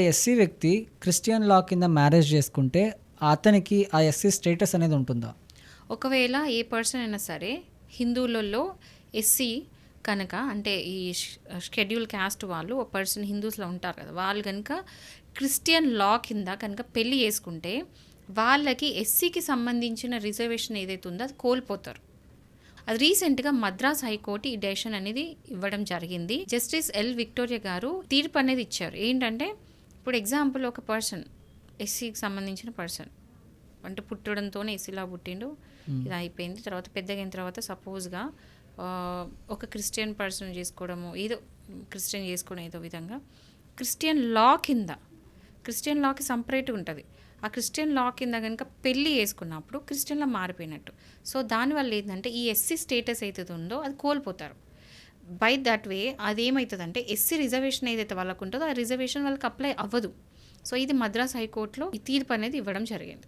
SC వ్యక్తి Christian లా కింద marriage చేసుకుంటే అతనికి ఆ ఎస్సీ స్టేటస్ అనేది ఉంటుందా? ఒకవేళ ఏ పర్సన్ అయినా సరే హిందువులలో ఎస్సీ కనుక అంటే ఈ షెడ్యూల్ క్యాస్ట్ వాళ్ళు ఒక పర్సన్ హిందూస్లో ఉంటారు కదా వాళ్ళు కనుక క్రిస్టియన్ లా కింద కనుక పెళ్ళి చేసుకుంటే వాళ్ళకి ఎస్సీకి సంబంధించిన రిజర్వేషన్ ఏదైతే ఉందో అది కోల్పోతారు. అది రీసెంట్గా మద్రాస్ హైకోర్టు ఈ డెసిషన్ అనేది ఇవ్వడం జరిగింది. జస్టిస్ ఎల్ విక్టోరియా గారు తీర్పు అనేది ఇచ్చారు. ఏంటంటే ఇప్పుడు ఎగ్జాంపుల్ ఒక పర్సన్ ఎస్సీకి సంబంధించిన పర్సన్ అంటే పుట్టడంతోనే ఎస్సీలా పుట్టిండు. ఇది అయిపోయింది. తర్వాత పెద్దగైన తర్వాత సపోజ్గా ఒక క్రిస్టియన్ పర్సన్ చేసుకోవడము ఏదో క్రిస్టియన్ చేసుకోవడం ఏదో విధంగా క్రిస్టియన్ లా కింద క్రిస్టియన్ లాకి సపరేట్ ఉంటుంది. ఆ క్రిస్టియన్ లా కింద కనుక పెళ్ళి చేసుకున్నప్పుడు క్రిస్టియన్లో మారిపోయినట్టు. సో దానివల్ల ఏంటంటే ఈ ఎస్సీ స్టేటస్ ఏదైతే ఉందో అది కోల్పోతారు. బై దట్ వే అది ఏమవుతుందంటే ఎస్సీ రిజర్వేషన్ ఏదైతే వాళ్ళకు ఉంటుందో ఆ రిజర్వేషన్ వాళ్ళకి అప్లై అవ్వదు. సో ఇది మద్రాస్ హైకోర్టులో ఈ తీర్పు అనేది ఇవ్వడం జరిగింది.